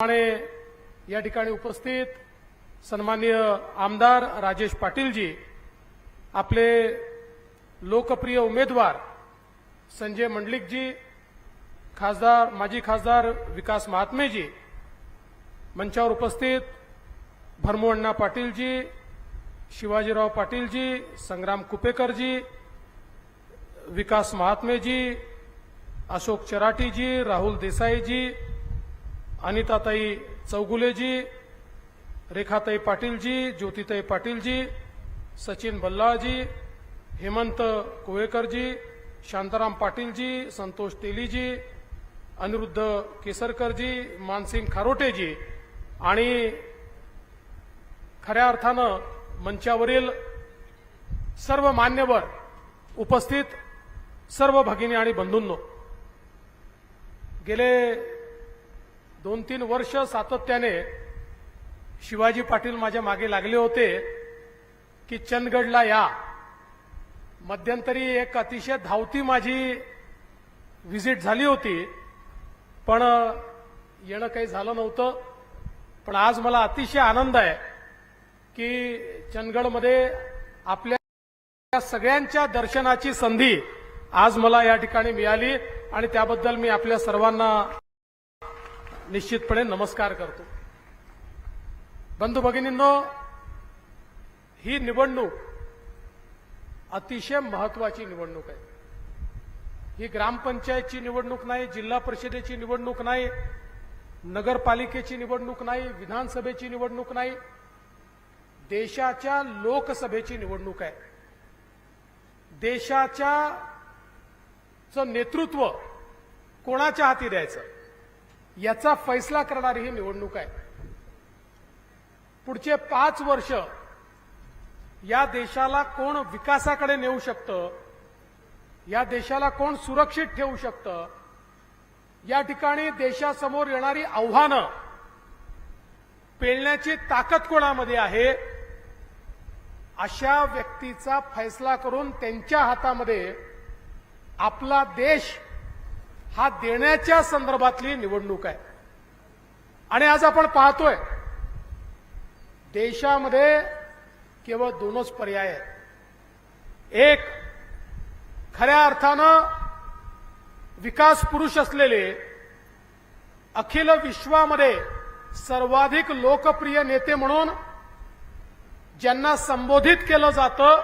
प्रमाणे या ठिकाणी उपस्थित सन्माननीय आमदार राजेश पाटीलजी आपले लोकप्रिय उमेदवार संजय मंडलिकजी खासदार माजी खासदार विकास महात्मेजी मंचावर उपस्थित भरमोअण्णा पाटीलजी शिवाजीराव पाटीलजी संग्राम कुपेकरजी विकास महात्मेजी अशोक चराटीजी राहुल देसाईजी अनिताताई चौगुलेजी रेखाताई पाटीलजी ज्योतिताई पाटीलजी सचिन बल्लाळजी हेमंत कोळेकरजी शांताराम पाटीलजी संतोष तेलीजी अनिरुद्ध केसरकरजी मानसिंग खारोटेजी आणि खऱ्या अर्थानं मंचावरील सर्व मान्यवर उपस्थित सर्व भगिनी आणि बंधूंनो गेले दोन तीन वर्ष सातत्याने शिवाजी पाटील माझ्या मागे लागले होते की चंदगडला या. मध्यंतरी एक अतिशय धावती माझी व्हिजिट झाली होती पण येणं काही झालं नव्हतं. पण आज मला अतिशय आनंद आहे की चंदगडमध्ये आपल्या सगळ्यांच्या दर्शनाची संधी आज मला या ठिकाणी मिळाली आणि त्याबद्दल मी आपल्या सर्वांना निश्चितपणे नमस्कार करतो. बंधू भगिनींनो ही निवडणूक अतिशय महत्वाची निवडणूक आहे. ही ग्रामपंचायतची निवडणूक नाही जिल्हा परिषदेची निवडणूक नाही नगरपालिकेची निवडणूक नाही विधानसभेची निवडणूक नाही देशाच्या लोकसभेची निवडणूक आहे. देशाच्या चं नेतृत्व कोणाच्या हाती द्यायचं? याचा फैसला करणारी ही निवडणूक आहे. पुढचे पाच वर्ष या देशाला कोण विकासाकडे नेऊ शकतं या देशाला कोण सुरक्षित ठेवू शकतं या ठिकाणी देशासमोर येणारी आव्हानं पेलण्याची ताकद कोणामध्ये आहे अशा व्यक्तीचा फैसला करून त्यांच्या हातामध्ये आपला देश हा देण्याच्या संदर्भातली निवडणूक आहे. आणि आज आपण पाहतोय देशामध्ये केवळ दोनच पर्याय आहेत. एक खऱ्या अर्थानं विकास पुरुष असलेले अखिल विश्वामध्ये सर्वाधिक लोकप्रिय नेते म्हणून ज्यांना संबोधित केलं जातं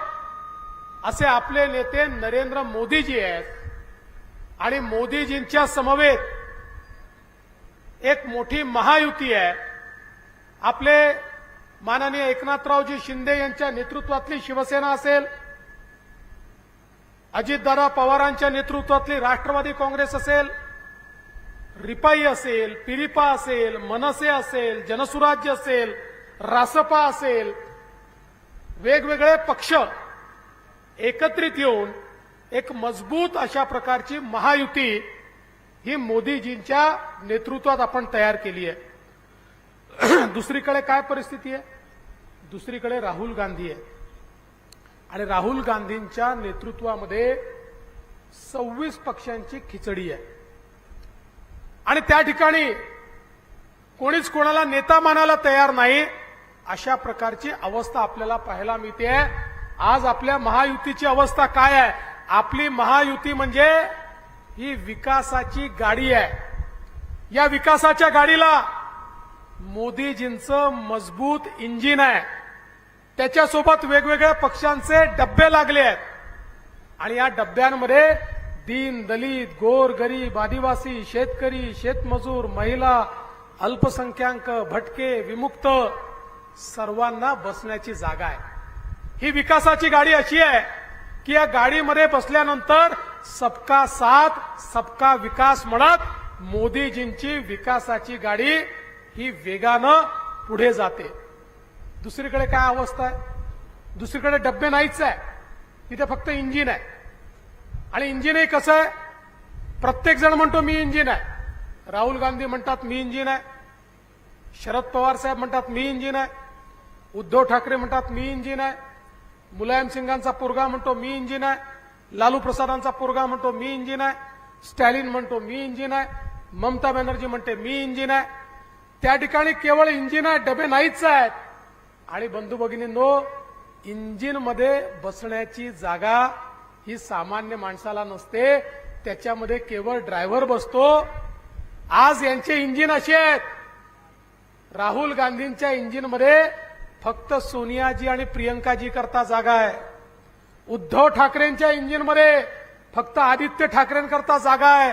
असे आपले नेते नरेंद्र मोदीजी आहेत. आणि मोदीजींच्या समवेत एक मोठी महायुती आहे. आपले माननीय एकनाथरावजी शिंदे यांच्या नेतृत्वातली शिवसेना असेल अजितदादा पवारांच्या नेतृत्वातली राष्ट्रवादी काँग्रेस असेल रिपाई असेल पिरिपा असेल मनसे असेल जनसुराज्य असेल रासपा असेल वेगवेगळे पक्ष एकत्रित येऊन एक मजबूत अशा प्रकारची महायुती ही मोदीजींच्या नेतृत्वात आपण तयार केली आहे. दुसरीकडे काय परिस्थिती आहे? दुसरीकडे राहुल गांधी आहे. आणि राहुल गांधींच्या नेतृत्वामध्ये सव्वीस पक्षांची खिचडी आहे. आणि त्या ठिकाणी कोणीच कोणाला नेता मानायला तयार नाही अशा प्रकारची अवस्था आपल्याला पाहायला मिळते. आज आपल्या महायुतीची अवस्था काय आहे? आपली महायुती म्हणजे ही विकासाची गाडी आहे. या विकासाच्या गाडीला मोदीजींचं मजबूत इंजिन आहे. त्याच्यासोबत वेगवेगळ्या पक्षांचे डब्बे लागले आहेत. आणि या डब्यांमध्ये दीन दलित गोर गरीब आदिवासी शेतकरी शेतमजूर महिला अल्पसंख्याक भटके विमुक्त सर्वांना बसण्याची जागा आहे. ही विकासाची गाडी अशी आहे की या गाडीमध्ये बसल्यानंतर सबका साथ सबका विकास म्हणत मोदीजींची विकासाची गाडी ही वेगानं पुढे जाते. दुसरीकडे काय अवस्था आहे? दुसरीकडे डब्बे नाहीच आहे. तिथे फक्त इंजिन आहे. आणि इंजिनही कसं आहे? प्रत्येक जण म्हणतो मी इंजिन आहे. राहुल गांधी म्हणतात मी इंजिन आहे. शरद पवार साहेब म्हणतात मी इंजिन आहे. उद्धव ठाकरे म्हणतात मी इंजिन आहे. मुलायम सिंगांचा पोरगा म्हणतो मी इंजिन आहे. लालू प्रसादांचा पोरगा म्हणतो मी इंजिन आहे. स्टॅलिन म्हणतो मी इंजिन आहे. ममता बॅनर्जी म्हणते मी इंजिन आहे. त्या ठिकाणी केवळ इंजिन आहे डबे नाहीच आहेत. आणि बंधू भगिनींनो इंजिनमध्ये बसण्याची जागा ही सामान्य माणसाला नसते. त्याच्यामध्ये केवळ ड्रायव्हर बसतो. आज यांचे इंजिन असे आहेत. राहुल गांधींच्या इंजिनमध्ये फक्त सोनियाजी आणि प्रियंकाजी करता जागा आहे. उद्धव ठाकरेंच्या इंजिनमध्ये फक्त आदित्य ठाकरेंकरता जागा आहे.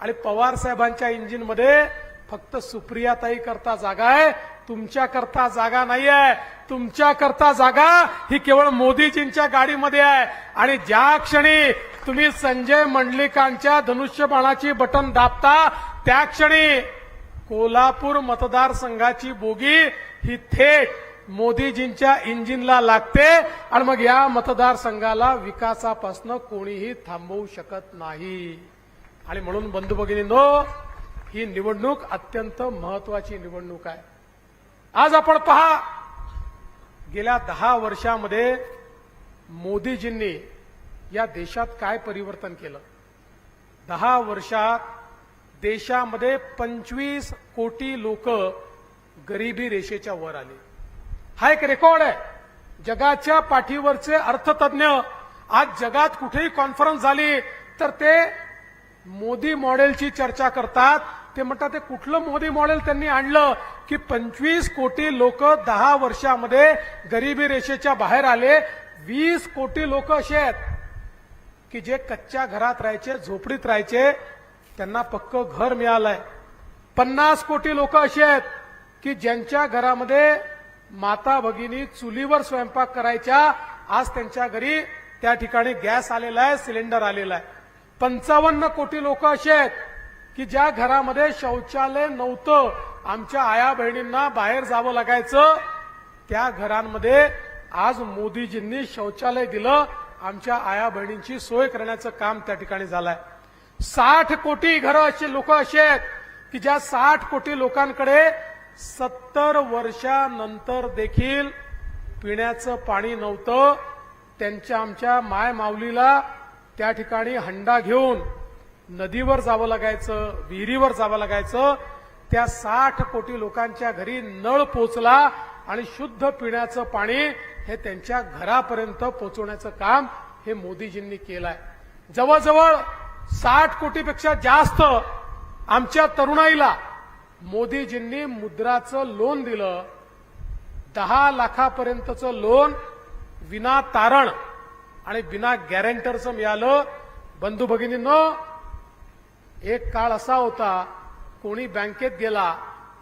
आणि पवार साहेबांच्या इंजिनमध्ये फक्त सुप्रियाताई करता जागा आहे. तुमच्या करता जागा नाही आहे तुमच्या करता जागा ही केवळ मोदीजींच्या गाडीमध्ये आहे. आणि ज्या क्षणी तुम्ही संजय मंडलिकांच्या धनुष्यबाणाची बटन दाबता त्या क्षणी कोल्हापूर मतदारसंघाची बोगी ही थेट मोदीजींच्या इंजिनला लागते आणि मग या मतदारसंघाला विकासापासून कोणीही थांबवू शकत नाही. आणि म्हणून बंधू भगिनींनो ही निवडणूक अत्यंत महत्वाची निवडणूक आहे. आज आपण पहा गेल्या दहा वर्षामध्ये मोदीजींनी या देशात काय परिवर्तन केलं? दहा वर्षात देशामध्ये पंचवीस कोटी लोक गरिबी रेषेच्या वर आली. हा एक रेकॉर्ड आहे. जगाच्या पाठीवरचे अर्थतज्ञ आज जगात कुठेही कॉन्फरन्स झाली तर ते मोदी मॉडेलची चर्चा करतात. ते म्हणतात ते कुठलं मोदी मॉडेल त्यांनी आणलं की पंचवीस कोटी लोक दहा वर्षामध्ये गरिबी रेषेच्या बाहेर आले? वीस कोटी लोक असे आहेत की जे कच्च्या घरात राहायचे झोपडीत राहायचे त्यांना पक्क घर मिळालंय. पन्नास कोटी लोक असे आहेत की ज्यांच्या घरामध्ये माता भगिनी चुलीवर स्वयंपाक करायच्या आज त्यांच्या घरी त्या ठिकाणी गॅस आलेला आहे सिलेंडर आलेला आहे. पंचावन्न कोटी लोक असे आहेत की ज्या घरामध्ये शौचालय नव्हतं आमच्या आया बहिणींना बाहेर जावं लागायचं त्या घरांमध्ये आज मोदीजींनी शौचालय दिलं आमच्या आया बहिणींची सोय करण्याचं काम त्या ठिकाणी झालंय. साठ कोटी घरं असे लोक असे आहेत की ज्या साठ कोटी लोकांकडे सत्तर वर्षानंतर देखील पिण्याचं पाणी नव्हतं. त्यांच्या आमच्या माय माऊलीला त्या ठिकाणी हंडा घेऊन नदीवर जावं लागायचं विहिरीवर जावं लागायचं. त्या साठ कोटी लोकांच्या घरी नळ पोचला आणि शुद्ध पिण्याचं पाणी हे त्यांच्या घरापर्यंत पोचवण्याचं काम हे मोदीजींनी केलंय. जवळजवळ साठ कोटीपेक्षा जास्त आमच्या तरुणाईला मोदीजींनी मुद्राचं लोन दिलं. दहा लाखापर्यंतचं लोन विना तारण आणि बिना गॅरेंटरचं मिळालं. बंधू भगिनींनो एक काळ असा होता कोणी बँकेत गेला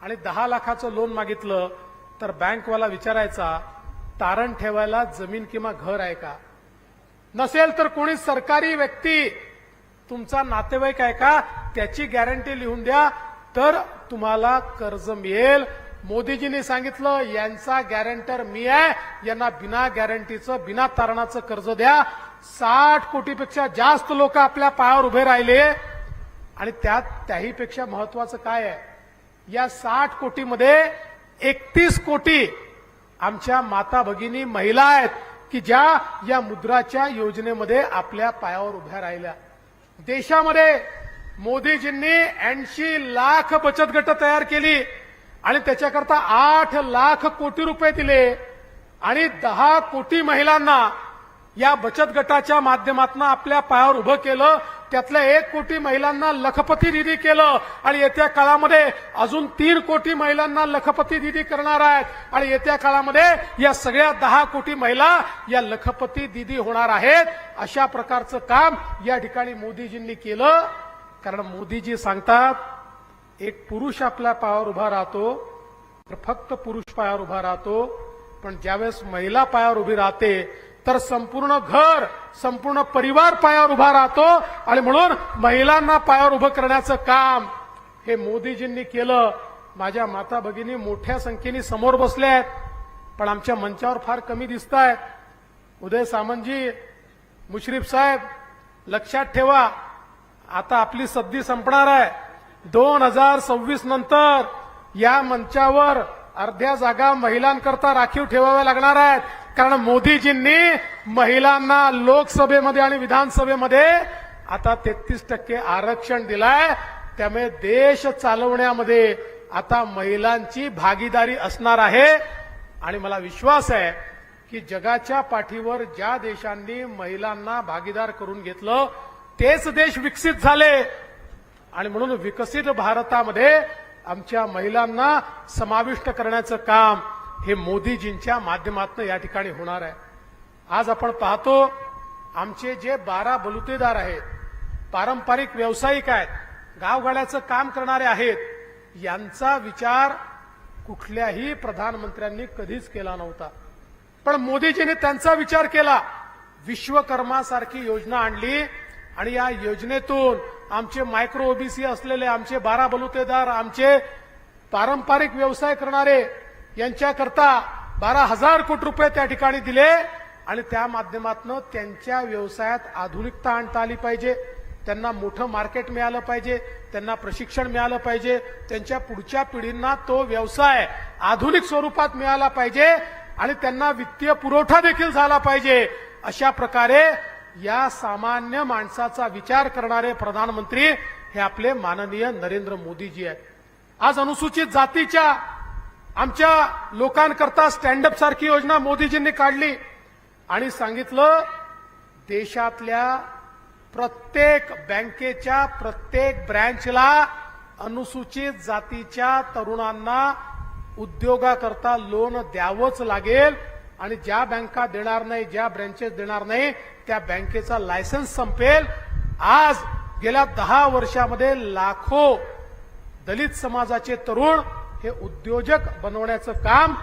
आणि दहा लाखाचं लोन मागितलं तर बँकवाला विचारायचा तारण ठेवायला जमीन किंवा घर आहे का? नसेल तर कोणी सरकारी व्यक्ती तुमचा नातेवाईक आहे का त्याची गॅरंटी लिहून द्या तर तुम्हाला कर्ज मिळेल. मोदीजींनी सांगितलं यांचा गॅरंटर मी आहे. यांना बिना गॅरंटीचं बिना तारणाचं कर्ज द्या. साठ कोटीपेक्षा जास्त लोक आपल्या पायावर उभे राहिले. आणि त्यात त्याहीपेक्षा महत्वाचं काय आहे? या साठ कोटीमध्ये एकतीस कोटी आमच्या माता भगिनी महिला आहेत की ज्या या मुद्राच्या योजनेमध्ये आपल्या पायावर उभ्या राहिल्या. देशामध्ये मोदीजींनी ऐंशी लाख बचत गट तयार केली आणि त्याच्याकरता आठ लाख कोटी रुपये दिले. आणि दहा कोटी महिलांना या बचत गटाच्या माध्यमातून आपल्या पायावर उभं केलं. त्यातल्या एक कोटी महिलांना लखपती दिदी केलं. आणि येत्या काळामध्ये अजून तीन कोटी महिलांना लखपती दिदी करणार आहेत. आणि येत्या काळामध्ये या सगळ्या दहा कोटी महिला या लखपती दिदी होणार आहेत. अशा प्रकारचं काम या ठिकाणी मोदीजींनी केलं. कारण मोदीजी सांगतात एक पुरुष आपल्या पायावर उभा राहतो तर फक्त पुरुष पायावर उभा राहतो पण ज्यावेळेस महिला पायावर उभी राहते तर संपूर्ण घर संपूर्ण परिवार पायावर उभा राहतो. आणि म्हणून महिलांना पायावर उभं करण्याचं काम हे मोदीजींनी केलं. माझ्या माता भगिनी मोठ्या संख्येने समोर बसल्या आहेत पण आमच्या मंचावर फार कमी दिसत आहेत. उदय सामंतजी मुश्रीफ साहेब लक्षात ठेवा आता आपली सद्दी संपणार आहे. दोन हजार सव्वीस नंतर या मंचावर अर्ध्या जागा महिलांकरता राखीव ठेवाव्या लागणार आहेत. कारण मोदीजींनी महिलांना लोकसभेमध्ये आणि विधानसभेमध्ये आता तेहतीस टक्के आरक्षण दिलाय. त्यामुळे देश चालवण्यामध्ये आता महिलांची भागीदारी असणार आहे. आणि मला विश्वास आहे की जगाच्या पाठीवर ज्या देशांनी महिलांना भागीदार करून घेतलं तेच देश विकसित झाले. आणि म्हणून विकसित भारतामध्ये आमच्या महिलांना समाविष्ट करण्याचं काम हे मोदीजींच्या माध्यमातून या ठिकाणी होणार आहे. आज आपण पाहतो आमचे जे बारा बलुतेदार आहेत पारंपरिक व्यावसायिक आहेत गावगाड्याचं काम करणारे आहेत यांचा विचार कुठल्याही प्रधानमंत्र्यांनी कधीच केला नव्हता. पण मोदीजींनी त्यांचा विचार केला. विश्वकर्मासारखी योजना आणली. आणि या योजनेतून आमचे मायक्रो ओबीसी असलेले आमचे बारा बलुतेदार आमचे पारंपरिक व्यवसाय करणारे यांच्याकरता बारा हजार कोटी रुपये त्या ठिकाणी दिले आणि त्या माध्यमातून त्यांच्या व्यवसायात आधुनिकता आणता आली पाहिजे. त्यांना मोठं मार्केट मिळालं पाहिजे त्यांना प्रशिक्षण मिळालं पाहिजे त्यांच्या पुढच्या पिढींना तो व्यवसाय आधुनिक स्वरूपात मिळाला पाहिजे आणि त्यांना वित्तीय पुरवठा देखील झाला पाहिजे अशा प्रकारे या सामान्य माणसाचा विचार करणारे प्रधानमंत्री हे आपले माननीय नरेंद्र मोदीजी आहेत. आज अनुसूचित जातीच्या आमच्या लोकांकरता स्टँडअप सारखी योजना मोदीजींनी काढली आणि सांगितलं देशातल्या प्रत्येक बँकेच्या प्रत्येक ब्रँचला अनुसूचित जातीच्या तरुणांना उद्योगाकरता लोन द्यावंच लागेल. आणि ज्या बँका देणार नाही ज्या ब्रँचेस देणार नाही त्या बँकेचा लायसन्स संपेल. आज गेल्या दहा वर्षामध्ये लाखो दलित समाजाचे तरुण हे उद्योजक बनवण्याचं काम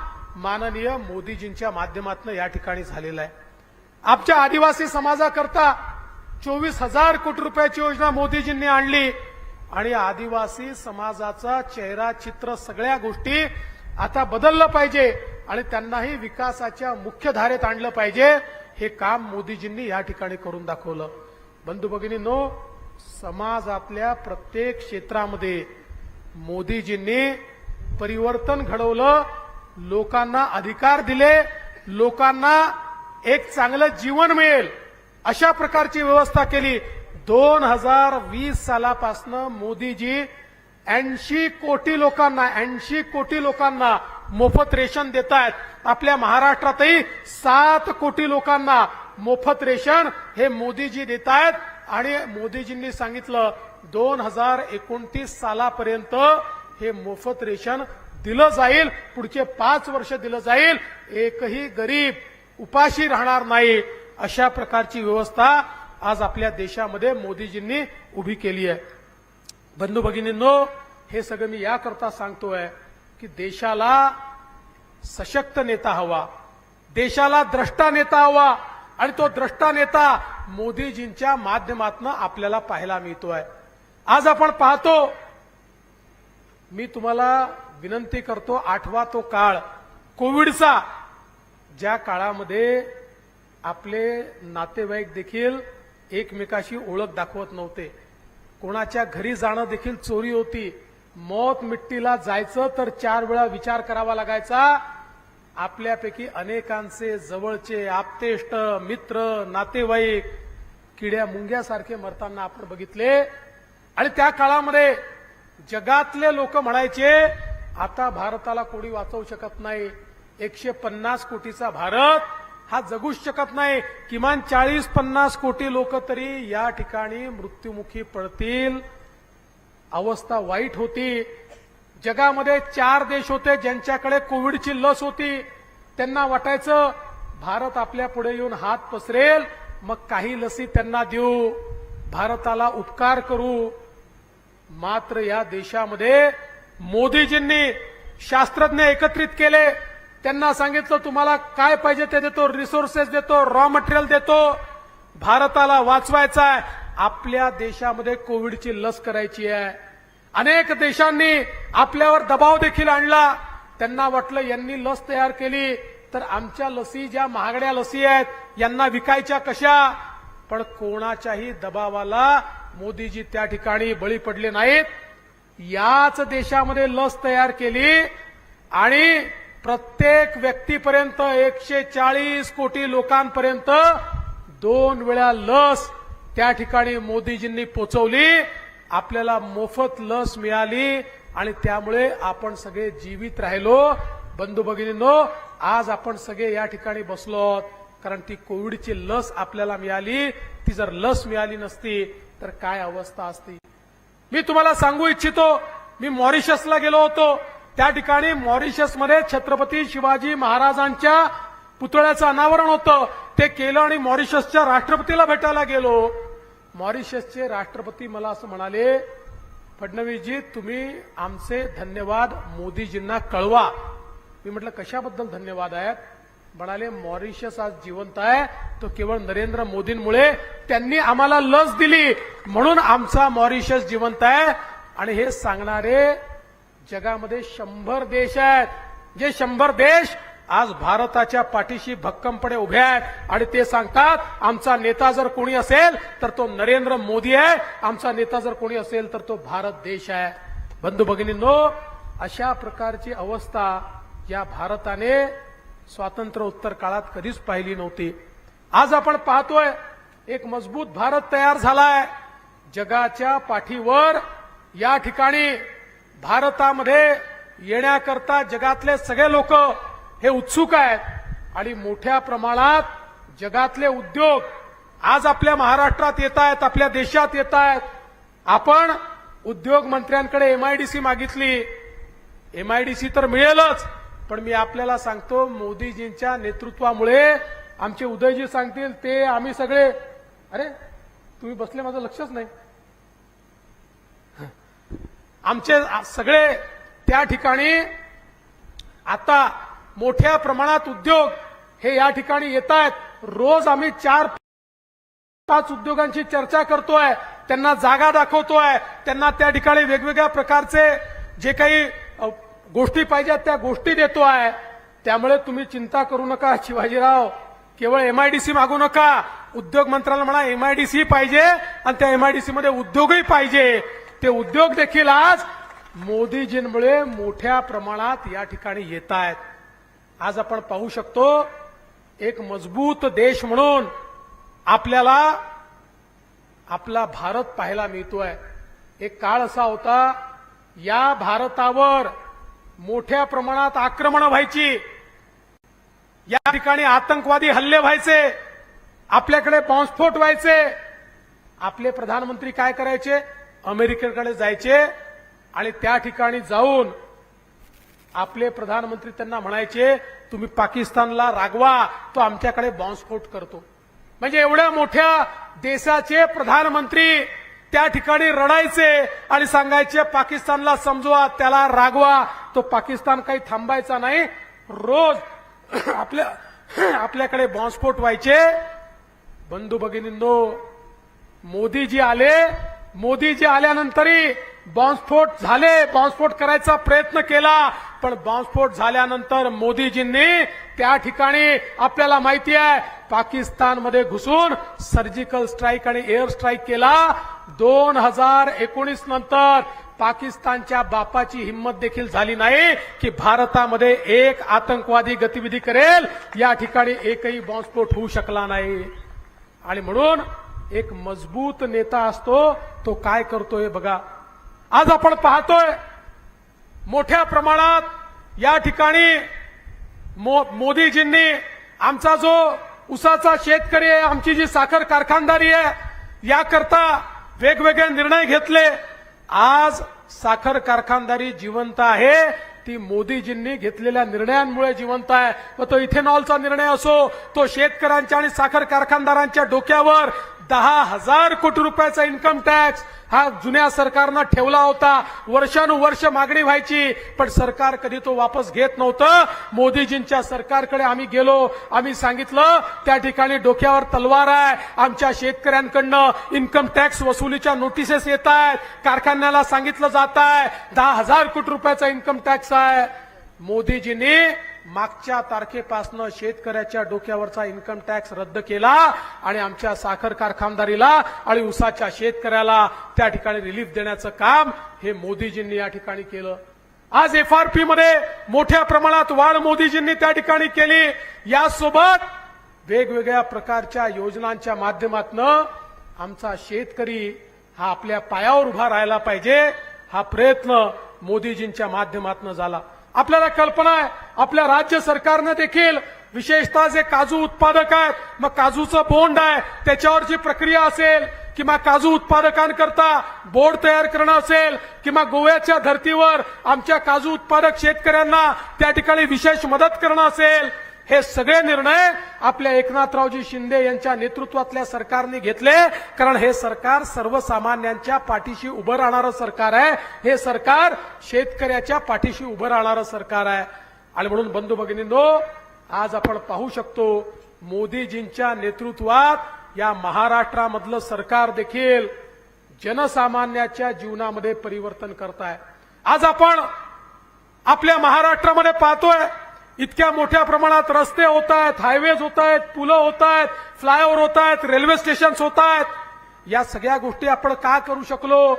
माननीय मोदीजींच्या माध्यमातून या ठिकाणी झालेलं आहे. आमच्या आदिवासी समाजाकरता चोवीस हजार कोटी रुपयाची योजना मोदीजींनी आणली. आणि आदिवासी समाजाचा चेहरा चित्र सगळ्या गोष्टी आता बदललं पाहिजे आणि त्यांनाही विकासाच्या मुख्य धारेत आणलं पाहिजे. हे काम मोदीजींनी या ठिकाणी करून दाखवलं. बंधू भगिनींनो समाजातल्या प्रत्येक क्षेत्रामध्ये मोदीजींनी परिवर्तन घडवलं लोकांना अधिकार दिले लोकांना एक चांगलं जीवन मिळेल अशा प्रकारची व्यवस्था केली. दोन हजार वीस सालापासनं मोदीजी ऐंशी कोटी लोकांना ऐंशी कोटी लोकांना मोफत रेशन देत आहेत आपल्या महाराष्ट्रातही सात कोटी लोकांना मोफत रेशन हे मोदीजी देत आहेत आणि मोदीजींनी सांगितलं दोन हजार एकोणतीस सालापर्यंत हे मोफत रेशन दिलं जाईल. पुढचे पाच वर्ष दिलं जाईल. एकही गरीब उपाशी राहणार नाही. अशा प्रकारची व्यवस्था आज आपल्या देशामध्ये मोदीजींनी उभी केली आहे. बंधू भगिनींनो हे सगळं मी याकरता सांगतोय की देशाला सशक्त नेता हवा देशाला द्रष्टा नेता हवा आणि तो द्रष्टा नेता मोदीजींच्या माध्यमातून आपल्याला पाहायला मिळतोय. आज आपण पाहतो मी तुम्हाला विनंती करतो आठवा तो काळ कोविडचा ज्या काळामध्ये आपले नातेवाईक देखील एकमेकाशी ओळख दाखवत नव्हते. कोणाच्या घरी जाणं देखील चोरी होती. मौत मिट्टीला जायचं तर चार वेळा विचार करावा लागायचा. आपल्यापैकी अनेकांचे जवळचे आप्तेष्ट मित्र नातेवाईक किड्या मुंग्यासारखे मरताना आपण बघितले. आणि त्या काळामध्ये जगातले लोक म्हणायचे आता भारताला कोणी वाचवू शकत नाही. एकशे पन्नास कोटीचा भारत हा जगूच शकत नाही. किमान चाळीस पन्नास कोटी लोक तरी या ठिकाणी मृत्युमुखी पडतील. अवस्था वाईट होती. जगामध्ये चार देश होते ज्यांच्याकडे कोविडची लस होती. त्यांना वाटायचं भारत आपल्या पुढे येऊन हात पसरेल मग काही लसी त्यांना देऊ. भारताला उपकार करू. मात्र या देशामध्ये मोदीजींनी शास्त्रज्ञ एकत्रित केले. त्यांना सांगितलं तुम्हाला काय पाहिजे ते देतो रिसोर्सेस देतो रॉ मटेरियल देतो. भारताला वाचवायचा आहे. आपल्या देशामध्ये कोविडची लस करायची आहे. अनेक देशांनी आपल्यावर दबाव देखील आणला. त्यांना वाटलं यांनी लस तयार केली. तर आमच्या लसी ज्या महागड्या लसी आहेत यांना विकायच्या कशा? पण कोणाच्याही दबावाला मोदीजी त्या ठिकाणी बळी पडले नाहीत. याच देशामध्ये लस तयार केली आणि प्रत्येक व्यक्तीपर्यंत एकशे चाळीस कोटी लोकांपर्यंत दोन वेळा लस त्या ठिकाणी मोदीजींनी पोचवली. आपल्याला मोफत लस मिळाली आणि त्यामुळे आपण सगळे जीवित राहिलो. बंधू भगिनींनो आज आपण सगळे या ठिकाणी बसलो आहोत. कारण ती कोविडची लस आपल्याला मिळाली. ती जर लस मिळाली नसती तर काय अवस्था असती? मी तुम्हाला सांगू इच्छितो मी मॉरिशसला गेलो होतो. त्या ठिकाणी मॉरिशसमध्ये छत्रपती शिवाजी महाराजांच्या पुतळ्याचं अनावरण होतं. ते केलं आणि मॉरिशसच्या राष्ट्रपतीला भेटायला गेलो. मॉरिशसचे राष्ट्रपती मला असं म्हणाले फडणवीसजी तुम्ही आमचे धन्यवाद मोदीजींना कळवा. मी म्हटलं कशाबद्दल धन्यवाद आहेत? म्हणाले मॉरिशस आज जिवंत आहे. तो केवळ नरेंद्र मोदींमुळे त्यांनी आम्हाला लस दिली. म्हणून आमचा मॉरिशस जिवंत आहे. आणि हे सांगणारे जगामध्ये शंभर देश आहेत. जे शंभर देश आज भारताच्या पाठीशी भक्कमपणे उभे आहेत. आणि ते सांगतात आमचा नेता जर कोणी असेल तर तो नरेंद्र मोदी आहे. आमचा नेता जर कोणी असेल तर तो भारत देश आहे. बंधू भगिनींनो अशा प्रकारची अवस्था या भारताने स्वातंत्र्य उत्तर काळात कधीच पाहिली नव्हती. आज आपण पाहतोय एक मजबूत भारत तयार झालाय. जगाच्या पाठीवर या ठिकाणी भारतामध्ये येण्याकरता जगातले सगळे लोक हे उत्सुक आहेत आणि मोठ्या प्रमाणात जगातले उद्योग आज आपल्या महाराष्ट्रात येत आहेत आपल्या देशात येत आहेत. आपण उद्योग मंत्र्यांकडे एमआयडीसी मागितली. एमआयडीसी तर मिळेलच पण मी आपल्याला सांगतो मोदीजींच्या नेतृत्वामुळे आमचे उदयजी सांगतील ते आम्ही सगळे अरे तुम्ही बसले माझं लक्षच नाही. आमचे सगळे त्या ठिकाणी आता मोठ्या प्रमाणात उद्योग हे या ठिकाणी येत आहेत. रोज आम्ही चार पाच उद्योगांची चर्चा करतोय. त्यांना जागा दाखवतोय. त्यांना त्या ठिकाणी वेगवेगळ्या प्रकारचे जे काही गोष्टी पाहिजेत त्या गोष्टी देतो आहे त्यामुळे तुम्ही चिंता करू नका शिवाजीराव. केवळ एमआयडीसी मागू नका. उद्योग मंत्र्याला म्हणा एमआयडीसी पाहिजे आणि त्या एमआयडीसी मध्ये उद्योगही पाहिजे. ते उद्योग देखील आज मोदीजींमुळे मोठ्या प्रमाणात या ठिकाणी येत आहेत आज आपण पाहू शकतो एक मजबूत देश म्हणून आपल्याला आपला भारत पाहायला मिळतोय. एक काळ असा होता या भारतावर मोठ्या प्रमाणात आक्रमण व्हायची. या ठिकाणी आतंकवादी हल्ले व्हायचे आपल्याकडे बॉम्बस्फोट व्हायचे. आपले प्रधानमंत्री काय करायचे? अमेरिकेकडे जायचे आणि त्या ठिकाणी जाऊन आपले प्रधानमंत्री त्यांना म्हणायचे तुम्ही पाकिस्तानला रागवा तो आमच्याकडे बॉम्बस्फोट करतो. म्हणजे एवढ्या मोठ्या देशाचे प्रधानमंत्री त्या ठिकाणी रडायचे आणि सांगायचे पाकिस्तानला समजवा त्याला रागवा तो पाकिस्तान काही थांबायचा नाही. रोज आपल्या आपल्याकडे बॉम्बस्फोट व्हायचे. बंधू भगिनींनो मोदीजी आले मोदीजी आल्यानंतरही बॉम्बस्फोट झाले. बॉम्बस्फोट करायचा प्रयत्न केला पण बॉम्बस्फोट झाल्यानंतर मोदीजींनी त्या ठिकाणी आपल्याला माहिती आहे पाकिस्तानमध्ये घुसून सर्जिकल स्ट्राईक आणि एअर स्ट्राईक केला. दोन हजार एकोणीस नंतर पाकिस्तानच्या बापाची हिंमत देखील झाली नाही की भारतामध्ये एक आतंकवादी गतिविधी करेल. या ठिकाणी एकही बॉम्बस्फोट होऊ शकला नाही. आणि म्हणून एक मजबूत नेता असतो तो काय करतोय बघा. आज आपण पाहतोय मोठ्या प्रमाणात या ठिकाणी मो, मोदीजींनी आमचा जो उसाचा शेतकरी आहे आमची जी साखर कारखानदारी आहे याकरता वेगवेगळे निर्णय घेतले. आज साखर कारखानदारी जिवंत आहे ती मोदीजींनी घेतलेल्या निर्णयांमुळे जिवंत आहे. व तो इथेनॉलचा निर्णय असो तो शेतकऱ्यांच्या आणि साखर कारखानदारांच्या डोक्यावर दहा हजार कोटी रुपयाचा इन्कम टॅक्स हा जुन्या सरकारनं ठेवला होता. वर्षानुवर्ष मागणी व्हायची पण सरकार कधी तो वापस घेत नव्हतं. मोदीजींच्या सरकारकडे आम्ही गेलो आम्ही सांगितलं त्या ठिकाणी डोक्यावर तलवार आहे. आमच्या शेतकऱ्यांकडनं इन्कम टॅक्स वसुलीच्या नोटिसेस येत आहेत कारखान्याला सांगितलं जात आहे दहा हजार कोटी रुपयाचा इन्कम टॅक्स आहे. मोदीजींनी मागच्या तारखेपासनं शेतकऱ्याच्या डोक्यावरचा इन्कम टॅक्स रद्द केला आणि आमच्या साखर कारखानदारीला आणि उसाच्या शेतकऱ्याला त्या ठिकाणी रिलीफ देण्याचं काम हे मोदीजींनी या ठिकाणी केलं. आज एफआरपी मध्ये मोठ्या प्रमाणात वाढ मोदीजींनी त्या ठिकाणी केली. यासोबत वेगवेगळ्या प्रकारच्या योजनांच्या माध्यमातनं आमचा शेतकरी हा आपल्या पायावर उभा राहायला पाहिजे हा प्रयत्न मोदीजींच्या माध्यमातून झाला. आपल्याला कल्पना आहे आपल्या राज्य सरकारनं देखील विशेषतः जे काजू उत्पादक आहेत मग काजूचं बोंड आहे त्याच्यावर जी प्रक्रिया असेल किंवा काजू उत्पादकांकरता बोर्ड तयार करणं असेल किंवा गोव्याच्या धर्तीवर आमच्या काजू उत्पादक शेतकऱ्यांना त्या ठिकाणी विशेष मदत करणं असेल हे सगळे निर्णय आपल्या एकनाथरावजी शिंदे यांच्या नेतृत्वातल्या सरकारने घेतले. कारण हे सरकार सर्वसामान्यांच्या पाठीशी उभं राहणारं सरकार आहे. हे सरकार शेतकऱ्याच्या पाठीशी उभं राहणारं सरकार आहे. आणि म्हणून बंधू भगिनींनो आज आपण पाहू शकतो मोदीजींच्या नेतृत्वात या महाराष्ट्रामधलं सरकार देखील जनसामान्याच्या जीवनामध्ये परिवर्तन करत आहे आज आपण आपल्या महाराष्ट्रामध्ये पाहतोय इतक्या मोठ्या प्रमाणात रस्ते होत आहेत हायवेज होत आहेत पुलं होत आहेत फ्लायओव्हर होत आहेत रेल्वे स्टेशन्स होत आहेत या सगळ्या गोष्टी आपण का करू शकलो?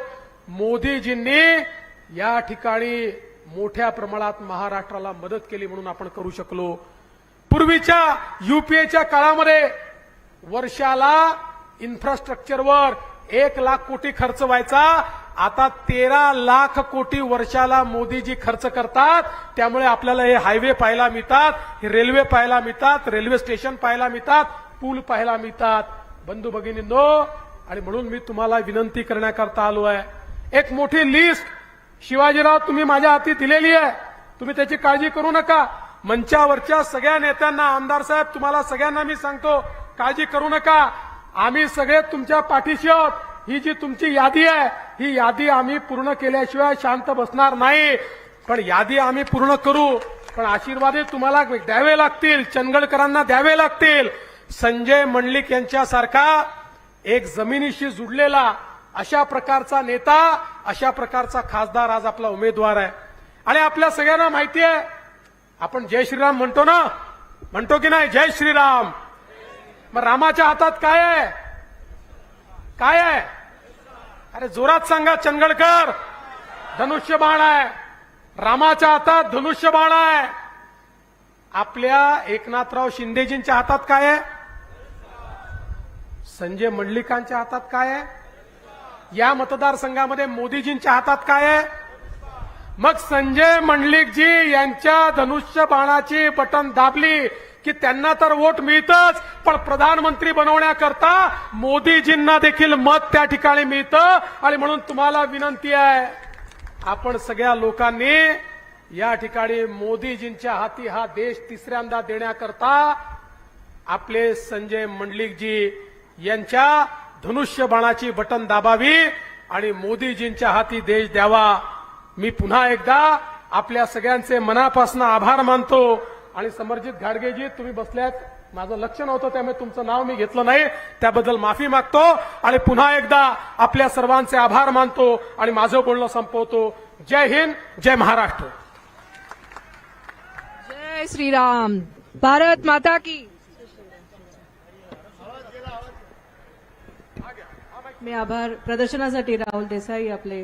मोदीजींनी या ठिकाणी मोठ्या प्रमाणात महाराष्ट्राला मदत केली म्हणून आपण करू शकलो. पूर्वीच्या युपीएच्या काळामध्ये वर्षाला इन्फ्रास्ट्रक्चरवर एक लाख कोटी खर्च व्हायचा. आता तेरा लाख कोटी वर्षाला मोदीजी खर्च करतात. त्यामुळे आपल्याला हे हायवे पाहायला मिळतात हे रेल्वे पाहायला मिळतात रेल्वे स्टेशन पाहायला मिळतात पूल पाहायला मिळतात. बंधू भगिनींनो आणि म्हणून मी तुम्हाला विनंती करण्याकरता आलो आहे. एक मोठी लिस्ट शिवाजीराव तुम्ही माझ्या हाती दिलेली आहे. तुम्ही त्याची काळजी करू नका. मंचावरच्या सगळ्या नेत्यांना आमदार साहेब तुम्हाला सगळ्यांना मी सांगतो काळजी करू नका. आम्ही सगळे तुमच्या पाठीशी आहोत. ही जी तुमची यादी आहे ही यादी आम्ही पूर्ण केल्याशिवाय शांत बसणार नाही. पण यादी आम्ही पूर्ण करू. पण आशीर्वादे तुम्हाला द्यावे लागतील चंदगडकरांना द्यावे लागतील. संजय मंडलिक यांच्यासारखा एक जमिनीशी जुडलेला अशा प्रकारचा नेता अशा प्रकारचा खासदार आज आपला उमेदवार आहे. आणि आपल्या सगळ्यांना माहिती आहे आपण जय श्रीराम म्हणतो ना? म्हणतो की नाही? जय श्रीराम. मग रामाच्या हातात काय आहे? काय आहे? अरे जोरात सांगा चंदगडकर. धनुष्यबाण आहे. रामाच्या हातात धनुष्यबाण आहे. आपल्या एकनाथराव शिंदेजींच्या हातात काय आहे? संजय मंडलिकांच्या हातात काय आहे? या मतदारसंघामध्ये मोदीजींच्या हातात काय आहे? मग संजय मंडलिकजी यांच्या धनुष्य बाणाची बटन दाबली. की त्यांना तर वोट मिळतच पण प्रधानमंत्री बनवण्याकरता मोदीजींना देखील मत त्या ठिकाणी मिळतं. आणि म्हणून तुम्हाला विनंती आहे आपण सगळ्या लोकांनी या ठिकाणी मोदीजींच्या हाती हा देश तिसऱ्यांदा देण्याकरता आपले संजय मंडलिकजी यांच्या धनुष्यबाणाची बटन दाबावी आणि मोदीजींच्या हाती देश द्यावा. मी पुन्हा एकदा आपल्या सगळ्यांचे मनापासून आभार मानतो. आणि समर्जित घाडगेजी तुम्ही बसल्यात. माझं लक्ष नव्हतं त्यामुळे तुमचं नाव मी घेतलं नाही. त्याबद्दल माफी मागतो आणि पुन्हा एकदा आपल्या सर्वांचे आभार मानतो आणि माझं बोलणं संपवतो. जय हिंद जय महाराष्ट्र. जय श्रीराम. भारत माता की. मी आभार प्रदर्शनासाठी राहुल देसाई आपले